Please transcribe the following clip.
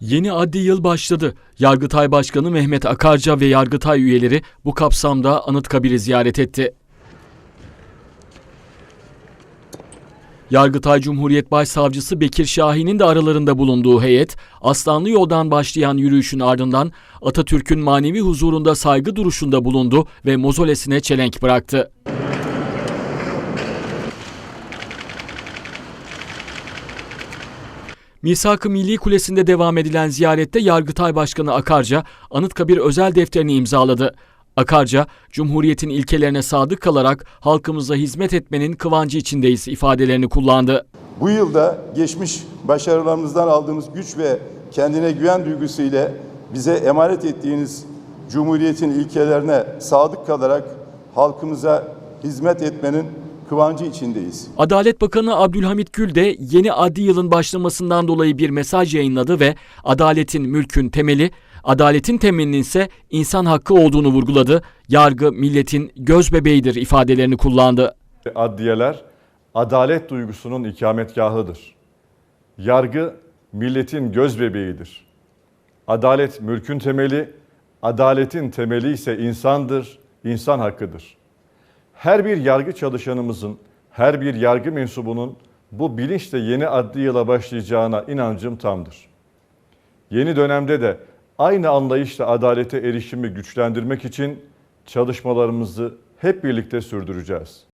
Yeni adli yıl başladı. Yargıtay Başkanı Mehmet Akarca ve Yargıtay üyeleri bu kapsamda Anıtkabir'i ziyaret etti. Yargıtay Cumhuriyet Başsavcısı Bekir Şahin'in de aralarında bulunduğu heyet, Aslanlı Yoldan başlayan yürüyüşün ardından Atatürk'ün manevi huzurunda saygı duruşunda bulundu ve mozolesine çelenk bıraktı. Misak-ı Milli Kulesi'nde devam edilen ziyarette Yargıtay Başkanı Akarca, Anıtkabir özel defterini imzaladı. Akarca, Cumhuriyet'in ilkelerine sadık kalarak halkımıza hizmet etmenin kıvancı içindeyiz ifadelerini kullandı. Bu yılda geçmiş başarılarımızdan aldığımız güç ve kendine güven duygusu ile bize emanet ettiğiniz Cumhuriyet'in ilkelerine sadık kalarak halkımıza hizmet etmenin kıvancı içindeyiz. Adalet Bakanı Abdülhamit Gül de yeni adli yılın başlamasından dolayı bir mesaj yayınladı ve adaletin mülkün temeli, adaletin temelinin ise insan hakkı olduğunu vurguladı. Yargı milletin göz bebeğidir ifadelerini kullandı. Adliyeler adalet duygusunun ikametgahıdır. Yargı milletin göz bebeğidir. Adalet mülkün temeli, adaletin temeli ise insandır, insan hakkıdır. Her bir yargı çalışanımızın, her bir yargı mensubunun bu bilinçle yeni adli yıla başlayacağına inancım tamdır. Yeni dönemde de aynı anlayışla adalete erişimi güçlendirmek için çalışmalarımızı hep birlikte sürdüreceğiz.